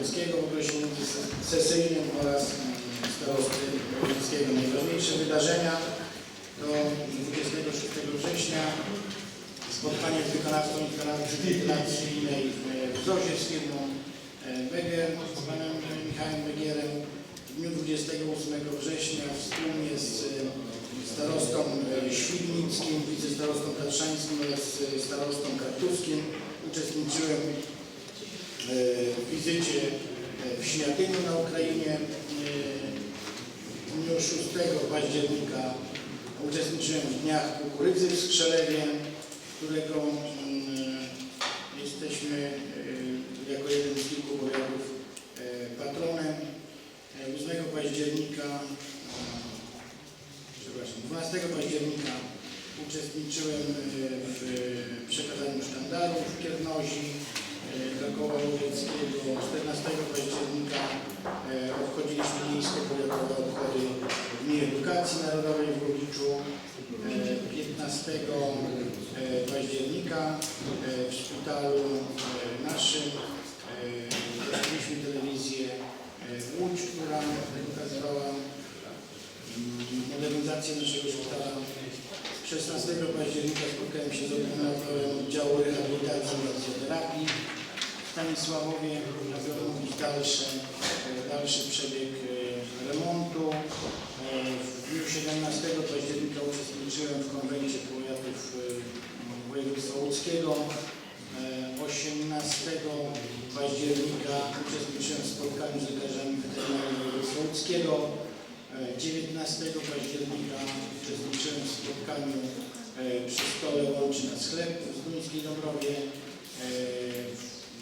Wojewódzkiego w okresie sesyjnym oraz mm, starosty wojewódzkiego. Najważniejsze wydarzenia to 26 września spotkanie z wykonawcą instalacyjnej w Zozie z firmą e, Beger, z panem Michałem Begierem. W dniu 28 września wspólnie z e, starostą e, świdnickim, wicestarostą tatrzańskim oraz starostą kartuskim uczestniczyłem wizycie e, w Śniatyniu na Ukrainie. E, W dniu 6 października uczestniczyłem w Dniach Kukurydzy w Skrzelewie, którego mm, jesteśmy e, jako jeden z kilku powiatów patronem. E, 8 października, przepraszam, 12 października uczestniczyłem w przekazaniu sztandarów w Kiernozi e, dla łowieckiego. 14 października e, obchodziliśmy miejsko-powiatowe obchody Dni Edukacji Narodowej w Łowiczu. E, 15 e, października e, w szpitalu naszym zobaczyliśmy telewizję Łódź, która pokazywała mm, modernizację naszego szpitala. 16 października spotkałem się z ordynatorem oddziału rehabilitacji i fizjoterapii Stanisławowie, omówić dalszy, e, dalszy przebieg e, remontu. E, W dniu 17 października uczestniczyłem w konwencie powiatów województwa łódzkiego. E, 18 października uczestniczyłem w spotkaniu z lekarzami weterynarii województwa łódzkiego. E, 19 października uczestniczyłem w spotkaniu przy stole Łączy na sklep w Zduńskiej Dąbrowie. E,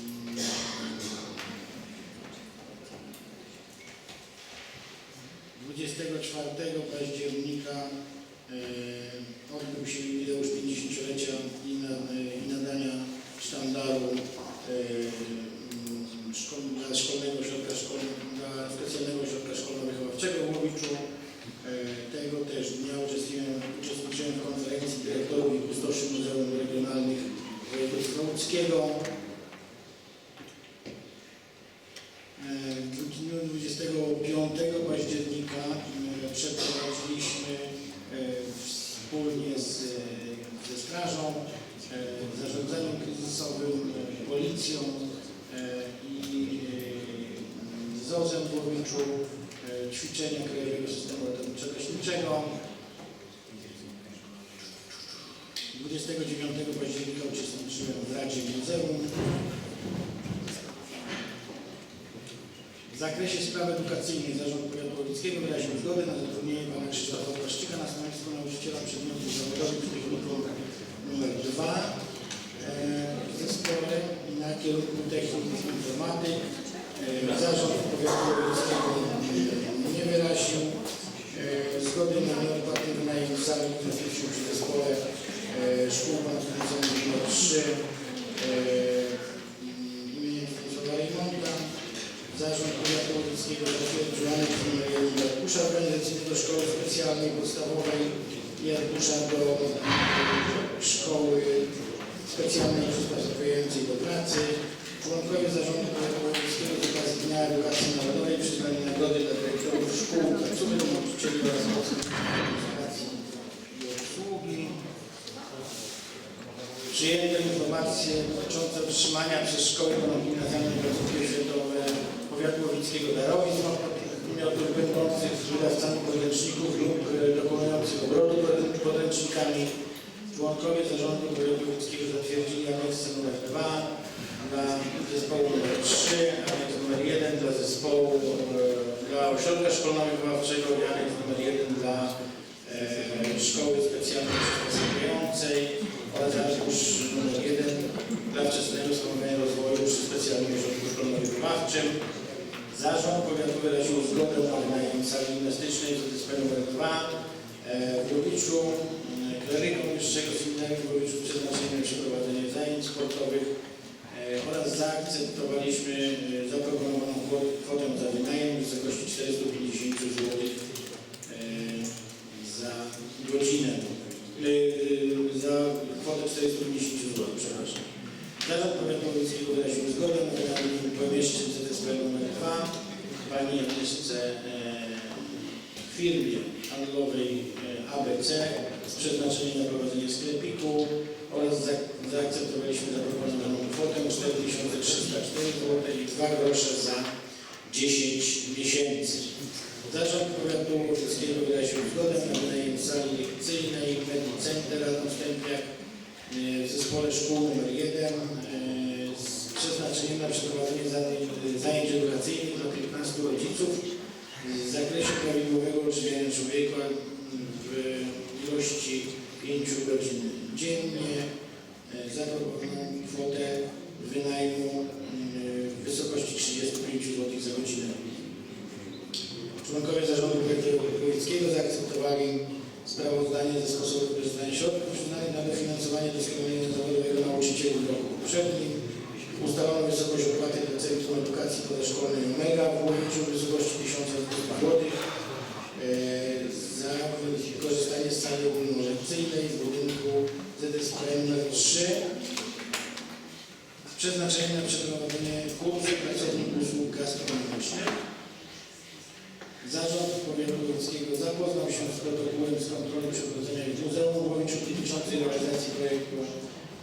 mm, 24 października e, odbył się jubileusz 50-lecia i, na, i nadania sztandaru e, mm, szkol, dla szkolnego ośrodka szkolnego, dla specjalnego ośrodka szkolno-wychowawczego w Łowiczu. E, tego też dnia uczestniczyłem, uczestniczyłem w konferencji dyrektorów i kustoszy muzeum regionalnych województwa łódzkiego. E, W dniu 25 października e, przeprowadziliśmy e, wspólnie z, ze Strażą, e, zarządzaniem kryzysowym, e, policją e, i e, ZOZ-em w Łowiczu e, ćwiczenia Krajowego Systemu Ratowniczo-Gaśniczego. 29 października uczestniczyłem w Radzie Muzeum. W zakresie spraw edukacyjnych Zarząd Powiatu Łowickiego wyraził zgodę na zatrudnienie pana Krzysztofa Płaszczyka na stanowisku nauczyciela przedmiotów zawodowych w technikum nr 2 e, w zespole na kierunku technik informatyk. E, Zarząd Powiatu Łowickiego nie wyraził e, zgody na sali, który zmieścił przy zespole e, szkół ponadgimnazjalnych nr 3 e, imienia Stanisława Rejmonta. Zarząd Powiatu Łowickiego zatwierdził aneks nr 1 do arkusza organizacyjnego Szkoły Specjalnej Podstawowej i arkusza do Szkoły Specjalnej Przystosowującej do Pracy. Członkowie Zarządu Łowickiego z okazji Dnia Edukacji Narodowej przyznali nagrody dla dyrektorów szkół, placówek, nauczycieli oraz pracowników administracji i obsługi. Przyjęto informacje dotyczące otrzymania przez szkoły ponadgimnazjalne placówki oświatowe powiatu łowickiego darowizn od podmiotów będących wydawcami podręczników lub dokonujących obrotu podrę- podręcznikami. Członkowie zarządu powiatu łowickiego zatwierdzili aneks nr 2 dla zespołu nr 3, aneks nr 1 dla zespołu dla ośrodka szkolno-wychowawczego i aneks nr 1 dla e, szkoły specjalnej przystosowującej oraz arkusz nr 1 dla wczesnego wspomagania rozwoju przy specjalnym ośrodku szkolno-wychowawczym. Zarząd powiatu wyraził zgodę na wynajem sali gimnastycznej z ZSP nr 2 e, w Łowiczu, kleryką wyższego seminarium w Łowiczu przeznaczenie na przeprowadzenie zajęć sportowych e, oraz zaakceptowaliśmy e, zaproponowaną kwotę za wynajem w wysokości 450 zł e, za godzinę, e, e, za kwotę 450 zł, przepraszam. Zarząd Powiatu Łowickiego wyraził zgodę na wydanie pomieszczeń ZSP nr pani Agnieszce e, firmie handlowej e, ABC z przeznaczeniem na prowadzenie sklepiku oraz za- zaakceptowaliśmy zaproponowaną kwotę 4304 zł i 2 grosze za 10 miesięcy. Zarząd Powiatu Łódzkiego wyraził zgodę na wynajem sali lekcyjnej Media Center na Wstępiak e, w zespole szkół nr 1 e, z przeznaczeniem na przeprowadzenie zajęć- edukacyjnych dla 15 rodziców w zakresie prawidłowego odżywiania człowieka w ilości 5 godzin dziennie. E, Zaproponowano kwotę wynajmu wysokości 35 zł za godzinę. Członkowie zarządu projektu wojewódzkiego zaakceptowali sprawozdanie ze sposobu wykorzystania środków przyznanych na dofinansowanie doskonalenia zawodowego nauczycieli w roku poprzednim. Ustalono wysokość opłaty dla Centrum Edukacji Pozaszkolnej Omega w w wysokości 1000 zł e, za wykorzystanie sali ogólnolekcyjnej w budynku ZSPM nr 3 z przeznaczeniem na przeprowadzenie kursów pracowników usług gastronomicznych. Zarząd Powiatu Łódzkiego zapoznał się z protokołem z kontroli przeprowadzenia w Muzeum Łowiczu dotyczącej realizacji projektu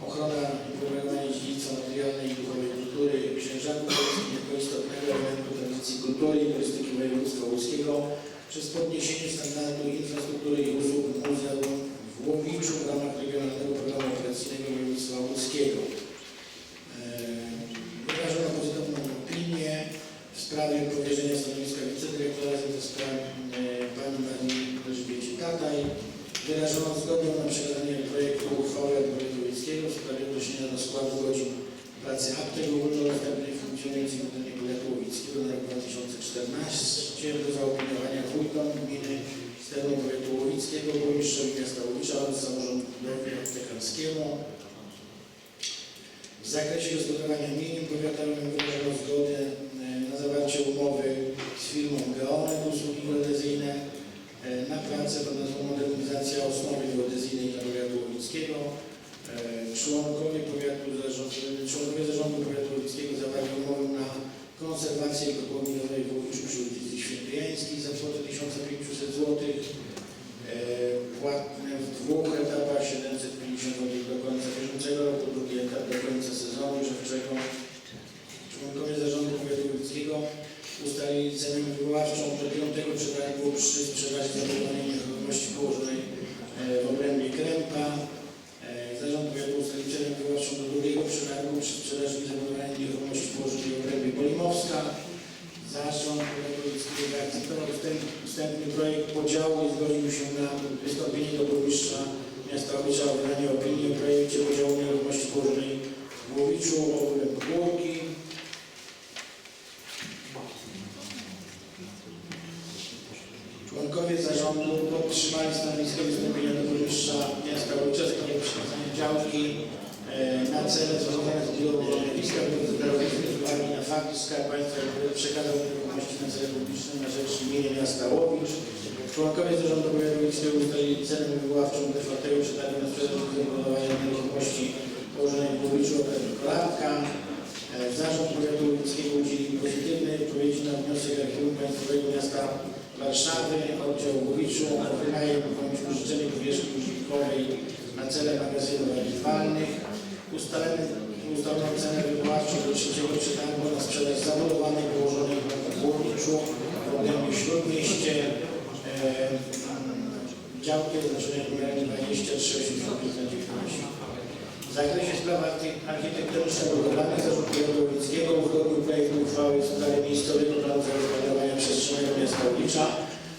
Ochrona i propagowanie dziedzictwa materialnej i duchowej kultury księżaków polskich jako istotnego elementu tradycji kultury i turystyki województwa łódzkiego przez podniesienie standardu infrastruktury i usług muzeum w Łowiczu w ramach Regionalnego Programu Operacyjnego Województwa Łódzkiego. Eee, Wyrażono pozytywną opinię w sprawie powierzenia stanowiska wicedyrektora ZSP e, pani Marii Elżbiecie Tataj. Wyrażono zgodę na przekazanie projektu uchwały Powiatu Łódzkiego w sprawie odnoszenia do składu godzin pracy aptek ogólnodostępnej funkcjonujących na terenie Powiatu Łódzkiego na rok 2014 do zaopiniowania wójtom gminy Sternu Powiatu Łowickiego, burmistrzowi miasta Łowicza oraz samorządowi aptekarskiemu. W zakresie gospodarowania mieniem powiatowym wyrażono zgodę e, na zawarcie umowy z firmą Geomet usługi geodezyjne e, na pracę pod nazwą Modernizacja osnowy geodezyjnej dla powiatu łowickiego. E, Członkowie powiatu zarządu, członkowie zarządu powiatu łowickiego zawarli umowę na konserwację kopalniowej w Łowiczu przy ulicy Świętojańskiej za kwotę 1500 zł. E, Płatne w dwóch etapach 750 zł do końca bieżącego roku, drugi etap do końca sezonu grzewczego. Członkowie zarządu powiatu łódzkiego ustalili cenę wywoławczą do piątego przetargu przy sprzedaży zabudowanej nieruchomości położonej e, w obrębie Krępa. E, Zarząd powiatu ustalił cenę wywoławczą do drugiego przetargu przy sprzedaży zabudowanej nieruchomości położonej w obrębie Polimowska. Zarząd powiatu łódzkiego zaakceptował wstęp- wstępny projekt podziału i zgodził się na wystąpienie do burmistrza miasta Łowicza o wydanie opinii o projekcie podziału nieruchomości położonej w Łowiczu, ogółem Górki. Członkowie zarządu podtrzymali stanowisko wystąpienia do burmistrza miasta Łowicza w sprawie przekazania działki e, na cele związane z budową lotniska z uwagi na fakt, że Skarb Państwa przekazał nieruchomości na cele publiczne na rzecz gminy miasta Łowicz. Członkowie zarządu powiatu łowickiego ustalili cenę wywoławczą do czwartego przetargu na sprzedaż zabudowania nieruchomości położonej w Łowiczu okręgu Kolatka. E, Zarząd powiatu łowickiego udzielił pozytywnej odpowiedzi na wniosek Archiwum Państwowego Miasta Warszawy, oddział o wynajem bądź użyczenie powierzchni użytkowej na cele magazynów archiwalnych. Ustalono cenę wywoławczą do trzeciego przetargu na sprzedaż zabudowanej położonej w Łowiczu w obrębie Śródmieście. E, działki oznaczone numerem 2385 w zakresie spraw archi- architektoniczno-budowlanych Zarząd Łowickiego uzgodnił projekt uchwały w sprawie miejscowego planu zagospodarowania przestrzennego miasta Łowicza.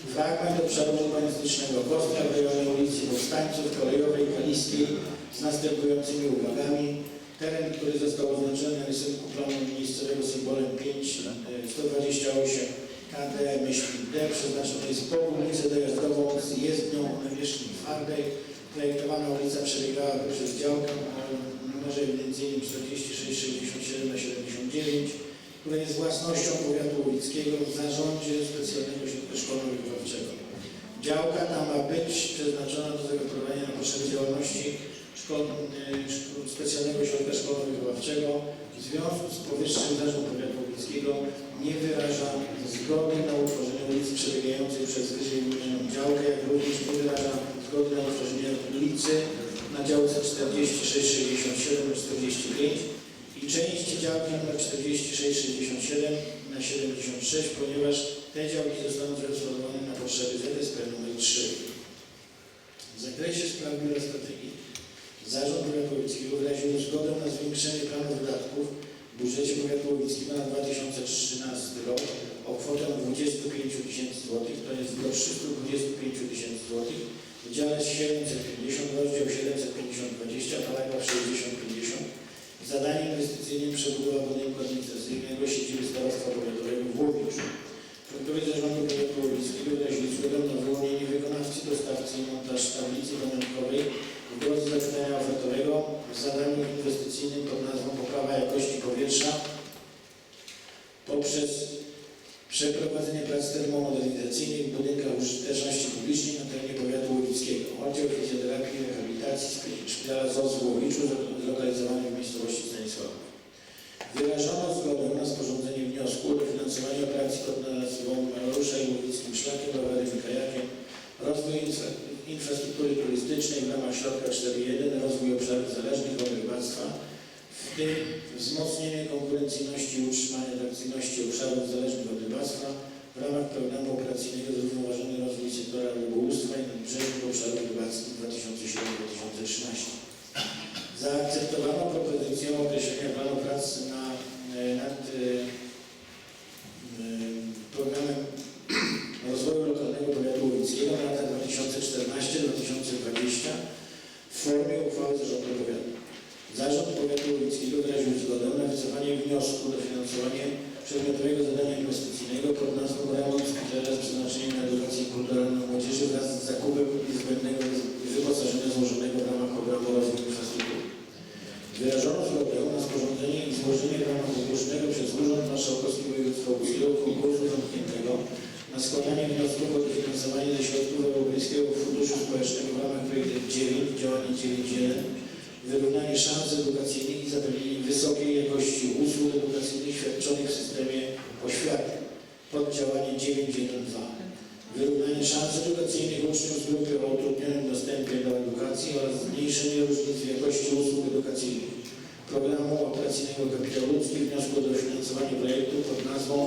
Fragment obszaru urbanistycznego Kostra w rejonie ulicy Powstańców Kolejowej Kaliskiej z następującymi uwagami. Teren, który został oznaczony na rysunku planu miejscowego symbolem 5, e, 128 KD myśl D przeznaczony jest po ulicę dojazdową z jezdnią o nawierzchni twardej. Projektowana ulica przebiegała przez działkę o numerze ewidencyjnym 4667 na 79, która jest własnością powiatu łowickiego w zarządzie specjalnego środka szkolno-wychowawczego. Działka ta ma być przeznaczona do zagospodarowania na potrzeby działalności szkol, e, szk- specjalnego środka szkolno-wychowawczego. W związku z powyższym zarząd powiatu łowickiego nie wyraża zgody na utworzenie ulicy przebiegającej przez wyżej wymienioną działkę, jak również nie wyraża zgody na utworzenie ulicy na działce 46, 67 na 45 i części działki nr 46, 67 na 76, ponieważ te działki zostaną transformowane na potrzeby ZSP nr 3. W zakresie spraw Biura Zarząd Powiatu Łowickiego wyraził zgodę na zwiększenie planu wydatków w budżecie Łowickiego na 2013 rok o kwotę 25 tysięcy złotych, to jest do 325 tysięcy złotych w dziale 750, rozdział 750-20, paragraf 60-50 zadanie inwestycyjne przebudowa budynku administracyjnego siedziby starostwa powiatowego w Łowiczu. Członkowie zarządu powiatu łowickiego wyrazili zgodę na wyłonienie wykonawcy, dostawcy i montaż tablicy pamiątkowej w drodze zapytania ofertowego w zadaniu inwestycyjnym pod nazwą poprawa jakości powietrza poprzez przeprowadzenie prac termomodernizacyjnych w budynkach użyteczności publicznej na terenie powiatu łowickiego. Oddział fizjoterapii i rehabilitacji szpitala ZOZ w Łowiczu zlokalizowany w miejscowości Stanisława. Wyrażono zgodę na sporządzenie wniosku o dofinansowanie operacji pod nazwą Mariusza i Łowickim Szlakiem, rowerem i kajakiem, rozwój infra, infrastruktury turystycznej w ramach środka 4.1, rozwój obszarów zależnych od rybactwa, w tym wzmocnienie konkurencyjności i utrzymanie atrakcyjności obszarów zależnych od rybactwa w ramach programu operacyjnego Zrównoważony rozwój sektora rybołówstwa i nadbrzeżnych obszarów rybackich 2007-2013. Zaakceptowano propozycję określenia planu pracy na, e, nad e, programem rozwoju lokalnego powiatu łowickiego na lata 2014-2020 w formie uchwały zarządu powiatu. Zarząd powiatu łowickiego wyraził zgodę na wycofanie wniosku o dofinansowanie przedmiotowego zadania inwestycyjnego pod nazwą remont szpitala z przeznaczeniem na edukację kulturalną młodzieży wraz z zakupem niezbędnego wyposażenia złożonego w ramach programu rozwoju infrastruktury. Wyrażono zgodę na sporządzenie i złożenie w ramach ogłoszonego przez Urząd Marszałkowski Województwa Łódzkiego konkursu zamkniętego na składanie wniosków o dofinansowanie ze środków Europejskiego Funduszu Społecznego w ramach projektu 9, działanie 9.1, wyrównanie szans edukacyjnych i zapewnienie wysokiej jakości usług edukacyjnych świadczonych w systemie oświaty pod działanie 9.1.2. Wyrównanie szans edukacyjnych uczniów z grupy o utrudnionym dostępie do edukacji oraz zmniejszenie różnic w jakości usług edukacyjnych. Programu operacyjnego Kapitał Ludzki wniosku o dofinansowanie projektu pod nazwą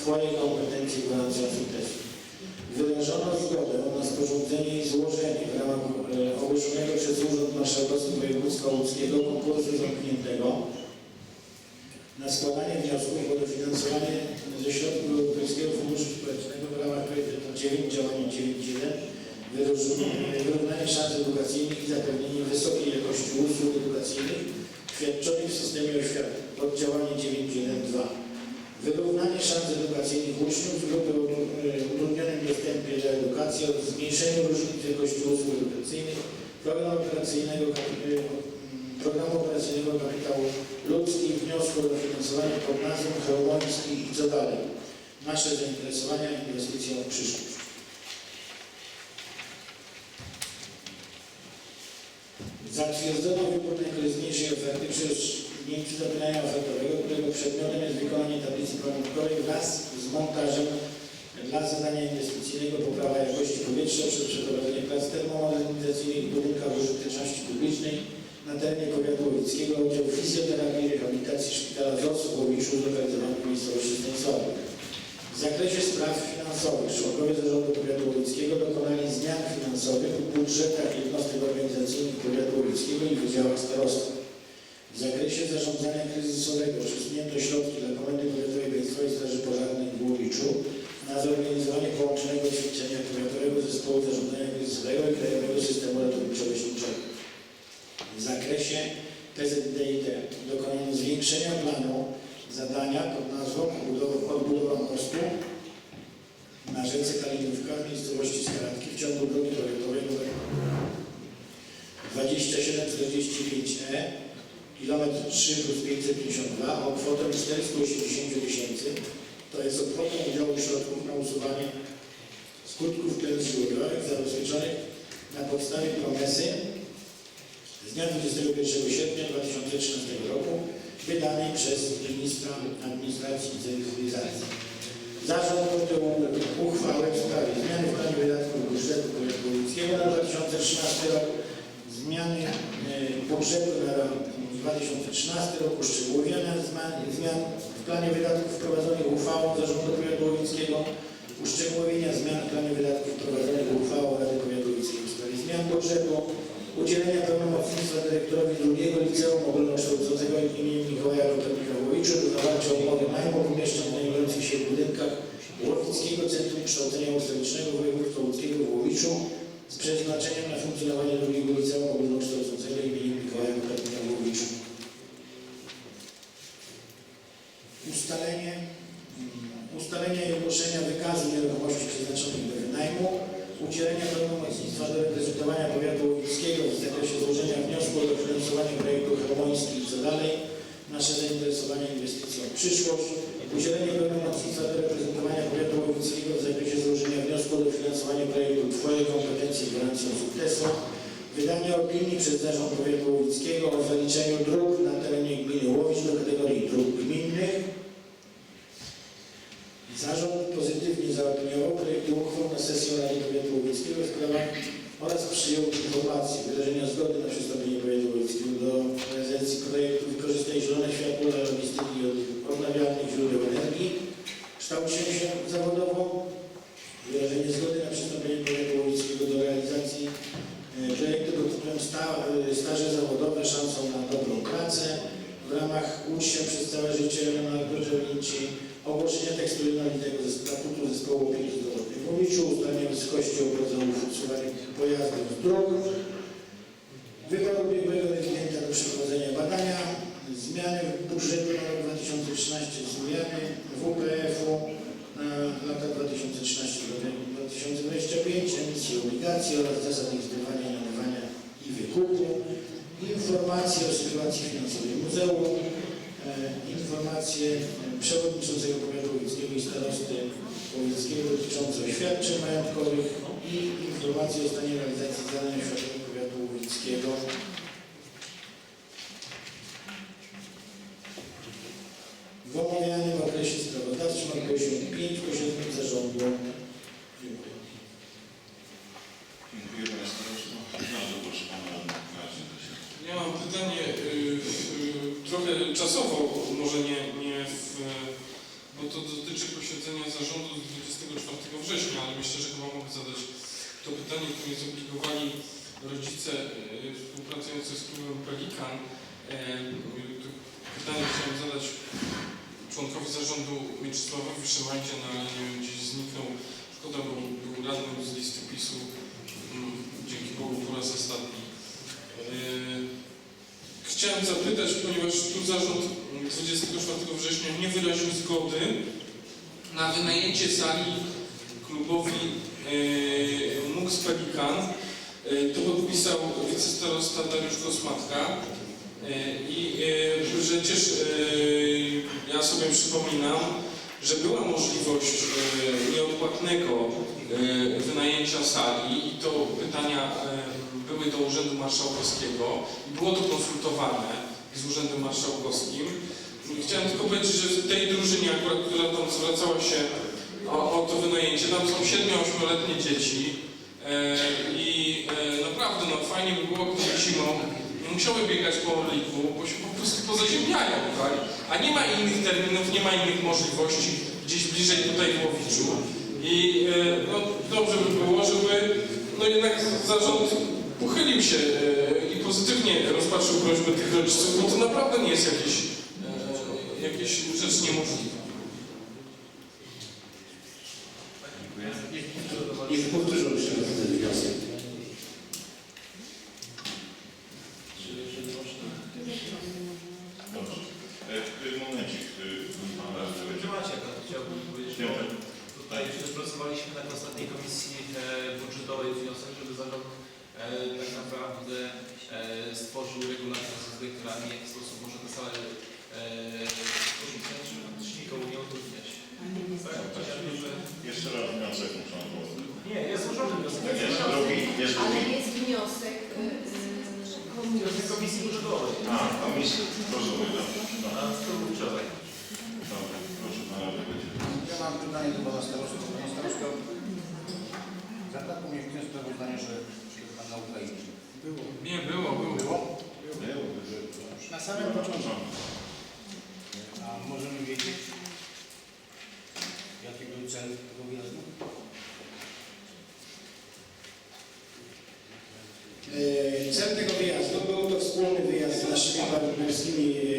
Twoje kompetencje gwarancją sukcesu. Wyrażono zgodę na sporządzenie i złożenie w ramach ogłoszonego przez Urząd Marszałkowski Województwa Łódzkiego konkursu zamkniętego na składanie wniosków o dofinansowanie ze środków Europejskiego Funduszu Społecznego w ramach projektu 9, działanie 9.1, wyróżnienie- wyrównanie szans edukacyjnych i zapewnienie wysokiej jakości usług edukacyjnych świadczonych w systemie oświaty pod działanie 9.1.2. Wyrównanie szans edukacyjnych uczniów z grupy e, utrudnionym dostępie do edukacji oraz zmniejszenie różnic w jakości usług edukacyjnych Program operacyjnego, e, m, programu operacyjnego kapitału ludzki wniosku o dofinansowanie pod nazwą Chełmoński i co dalej. Nasze zainteresowania inwestycją w przyszłość. Zatwierdzono wybór najkorzystniejszej oferty przy rozstrzygnięciu zapytania ofertowego, którego przedmiotem jest wykonanie tablicy pamiątkowej wraz z montażem dla zadania inwestycyjnego poprawa jakości powietrza przez przeprowadzenie prac termomodernizacyjnych w budynkach użyteczności publicznej na terenie powiatu łowickiego oddział fizjoterapii i rehabilitacji szpitala ZOS w Łowiczu w miejscowości Stanisławy. W zakresie spraw finansowych członkowie zarządu powiatu łowickiego dokonali zmian finansowych w budżetach jednostek organizacyjnych powiatu łowickiego i wydziałach starostwa. W zakresie zarządzania kryzysowego przesunięto środki dla Komendy Powiatowej Państwowej Straży Pożarnej w Łowiczu na zorganizowanie połączonego ćwiczenia Powiatowego Zespołu Zarządzania Kryzysowego i Krajowego Systemu Ratowniczo-Leśniczego. W zakresie PZDID dokonano zwiększenia planu zadania pod nazwą odbudowa, mostu na rzece Kalinówka w miejscowości Skaratki w ciągu drogi powiatowej nr 2745E kilometr 3 plus 552 o kwotę 480 tysięcy to jest o kwotę udziału środków na usuwanie skutków klęsk żywiołowych zabezpieczonych na podstawie promesy z dnia 21 sierpnia 2013 roku wydanej przez ministra administracji i cyfryzacji. Zarząd podjął uchwałę w sprawie zmiany w planie wydatków budżetu powiatu łódzkiego na 2013 rok, zmiany e, budżetu na 2013 rok, uszczegółowienia zmian, w planie wydatków wprowadzonych uchwałą Zarządu Powiatu Łódzkiego, uszczegółowienia zmian w planie wydatków wprowadzonych uchwałą Rady Powiatu Łódzkiego w sprawie zmian budżetu, udzielenia pełnomocnictwa dyrektorowi drugiego liceum ogólnokształcącego im. Mikołaja Kopernika-Łowicza do zawarcia umowy najmu pomieszczeń znajdujących się w budynkach Łowickiego Centrum Kształcenia Ustawicznego Województwa Łódzkiego w Łowiczu z przeznaczeniem na funkcjonowanie drugiego liceum ogólnokształcącego im. Mikołaja Kopernika-Łowicza. Ustalenie, mm, ustalenia i ogłoszenia wykazu nieruchomości przeznaczonych do wynajmu, udzielenia pełnomocnictwa do reprezentowania powiatu łowickiego w zakresie złożenia wniosku o dofinansowanie projektu Chełmoński i co dalej, nasze zainteresowanie inwestycją w przyszłość, udzielenie pełnomocnictwa do reprezentowania powiatu łowickiego w zakresie złożenia wniosku o dofinansowanie projektu Twoje kompetencje gwarancją sukcesu, wydanie opinii przez Zarząd Powiatu Łowickiego o zaliczeniu dróg na terenie gminy Łowicz do kategorii dróg gminnych, Zarząd pozytywnie zaopiniował projekty uchwał na sesji Rady Powiatu Łowickiego w sprawach oraz przyjął informację wyrażenia zgody na przystąpienie Powiatu Łowickiego do realizacji projektu Wykorzystaj zielone światło dla logistyki od odnawialnych źródeł energii. Kształciłem się zawodowo. Wyrażenie zgody na przystąpienie Powiatu Łowickiego do realizacji e, projektu pod tytułem e, Staże zawodowe szansą na dobrą pracę w ramach Ucz się przez całe życie Leonardo Drzewnici, ogłoszenie tekstu jednolitego ze statutu zespołu opieki zdrowotnej. W Łowiczu, ustalenie wysokości obrozów usuwanych pojazdów z dróg, wybór biegłego rewidenta do przeprowadzenia badania, zmiany budżetu na rok 2013, zmiany WPF-u na lata 2013-2025, emisji obligacji oraz zasad ich zbywania, nadawania i wykupu, informacje o sytuacji finansowej muzeum, e, informacje e, przewodniczącego powiatu łowickiego i starosty łowickiego dotyczące oświadczeń majątkowych i informacje o stanie realizacji zadań oświadczeń powiatu łowickiego. W omawianym okresie sprawozdawczym odbyło się pięć posiedzeń zarządu. Dziękuję. Dziękuję Panie Starosto. Bardzo proszę Pana Radnego do się. Ja mam pytanie y, y, trochę czasowo, może nie, nie w, bo to dotyczy posiedzenia zarządu z 24 września, ale myślę, że chyba mogę zadać to pytanie, które mnie zobligowali rodzice y, współpracujący z klubem Pelikan. Y, to pytanie chciałem zadać członkowi zarządu Mieczysławowi Szymańcie, no ale nie wiem, gdzieś zniknął. Szkoda, bo był radnym z listy PiSu, mm, dzięki Bogu po raz ostatni. Yy, Chciałem zapytać, ponieważ tu zarząd 24 września nie wyraził zgody na wynajęcie sali klubowi yy, MUX Pelikan. Yy, To podpisał wicestarosta Dariusz Kosmatka. Yy, I yy, przecież yy, ja sobie przypominam, że była możliwość nieodpłatnego wynajęcia sali i to pytania były do Urzędu Marszałkowskiego i było to konsultowane z Urzędem Marszałkowskim. Chciałem tylko powiedzieć, że w tej drużynie akurat, która tam zwracała się o, o to wynajęcie, tam są 7-8-letnie dzieci e, i naprawdę no, fajnie by było, gdyby zimą musiały biegać po Orliku, bo się po prostu pozaziemniają, tak? A nie ma innych terminów, nie ma innych możliwości gdzieś bliżej tutaj w Łowiczu. I e, no, dobrze by było, żeby no jednak zarząd uchylił się e, i pozytywnie rozpatrzył prośbę tych rodziców, bo to naprawdę nie jest jakieś, e, jakieś rzecz niemożliwa. samym początku. A możemy wiedzieć, jaki był cel tego wyjazdu? E, cel tego wyjazdu był to wspólny wyjazd z naszymi partnerskimi e,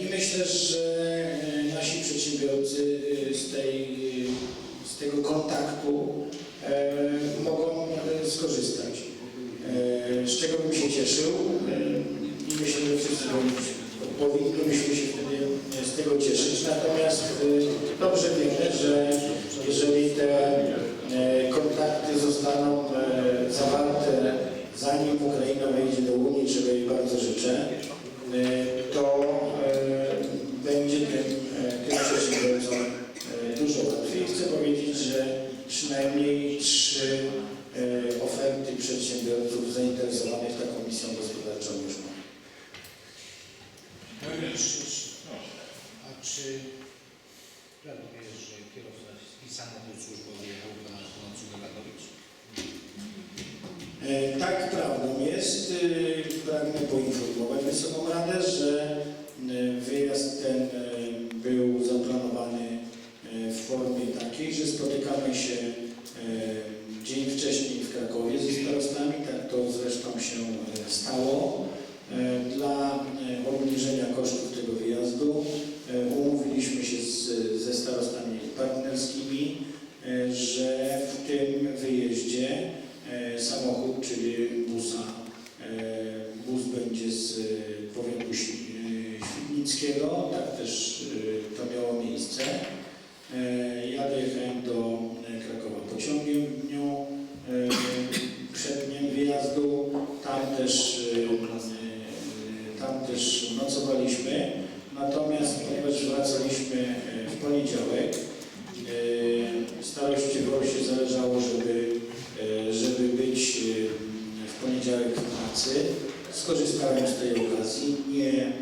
I myślę, że e, nasi przedsiębiorcy e, z, tej, z tego kontaktu e, mogą skorzystać. Z czego bym się cieszył i myślę, że wszyscy powinniśmy się wtedy z tego cieszyć. Natomiast dobrze wiemy, że jeżeli te kontakty zostaną zawarte zanim Ukraina wejdzie do Unii, czego jej bardzo życzę, E, tak, prawdą jest. E, pragnę poinformować Wysoką Radę, że e, wyjazd ten był zaplanowany w formie takiej, że spotykamy się mieliśmy e, w poniedziałek. E, Starości się zależało, żeby, e, żeby być w poniedziałek w pracy. Skorzystałem z tej okazji, nie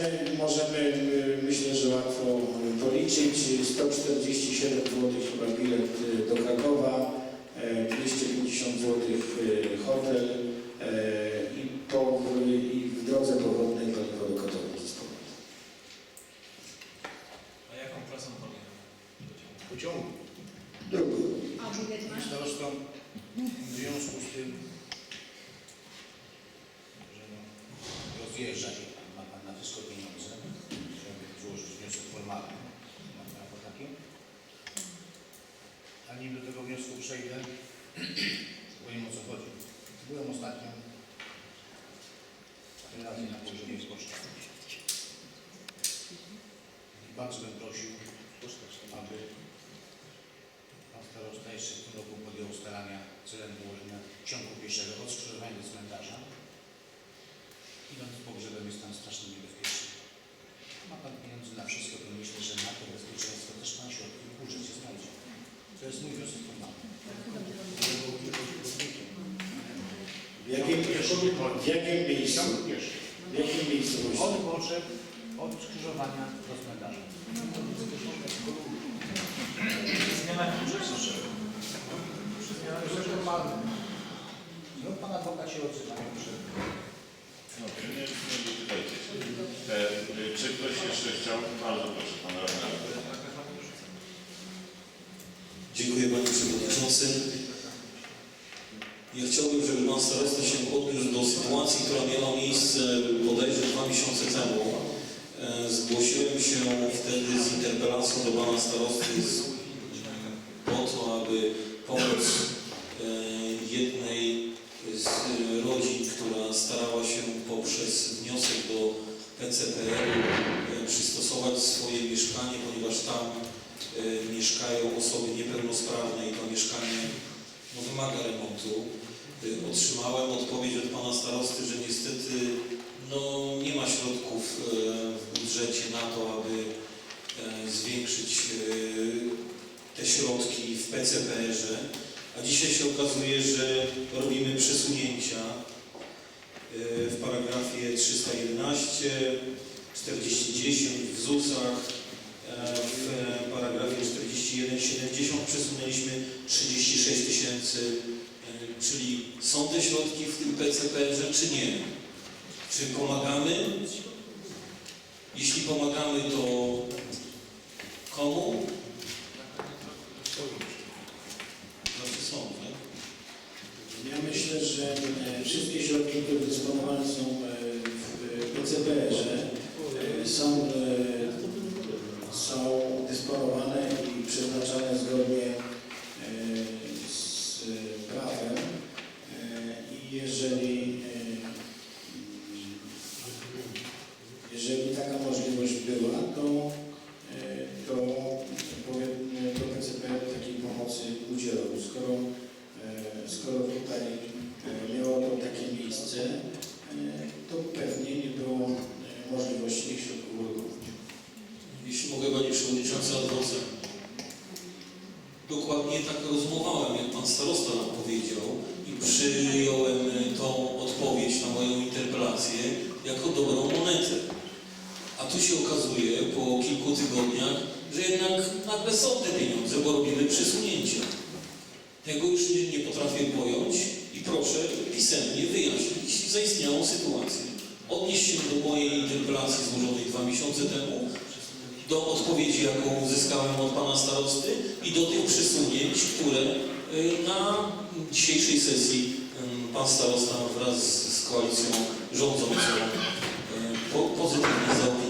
możemy, możemy y, myślę, że łatwo y, policzyć. 147 zł chyba bilet y, do Krakowa, e, 250 zł hotel, e, W jakim miejscu? W jakim miejscu? Od boczek, od skrzyżowania do cmentarza. Zmiana rzeczy. No Pana Boga się odzywa. No, nie, nie pytajcie e, e, czy ktoś jeszcze chciał? Bardzo proszę Pana Radny. Dziękuję Panie Przewodniczący. Ja chciałbym, żeby Pan Starosta się odniósł do sytuacji, która miała miejsce bodajże dwa miesiące temu. E, Zgłosiłem się wtedy z interpelacją do Pana Starosty z, po to, aby pomóc e, jednej z rodzin, która starała się poprzez wniosek do PCPR-u e, przystosować swoje mieszkanie, ponieważ tam mieszkają osoby niepełnosprawne i to mieszkanie no, wymaga remontu. Otrzymałem odpowiedź od pana starosty, że niestety no, nie ma środków e, w budżecie na to, aby e, zwiększyć e, te środki w PCPR-ze. A dzisiaj się okazuje, że robimy przesunięcia w paragrafie 311, 4010 w ZUS-ach, w paragrafie 4170 przesunęliśmy 36 tysięcy, czyli są te środki w tym PCPR-ze, czy nie? Czy pomagamy? Jeśli pomagamy, to komu? Znaczy są, tak? Ja myślę, że e, wszystkie środki, które dysponowane są e, w PCPR-ze e, są, są dysponowane i przeznaczane zgodnie e, z prawem E, i jeżeli, e, jeżeli taka możliwość była, to, e, to powiem, to PCPR takiej pomocy udzielał. Skoro E, skoro tutaj e, miało to takie miejsce, e, to pewnie nie było e, tych środków uruchomić. Jeśli mogę Panie Przewodniczący adwokat. Dokładnie tak rozmowałem, jak Pan Starosta nam powiedział i przyjąłem tą odpowiedź na moją interpelację jako dobrą monetę. A tu się okazuje po kilku tygodniach, że jednak nagle są te pieniądze, bo robimy przesunięcia. Tego już nie, nie potrafię pojąć i proszę pisemnie wyjaśnić zaistniałą sytuację. Odnieść się do mojej interpelacji złożonej dwa miesiące temu, do odpowiedzi, jaką uzyskałem od Pana Starosty i do tych przesunięć, które y, na dzisiejszej sesji y, Pan Starosta wraz z koalicją rządzącą y, po- pozytywnie zaopiniowali.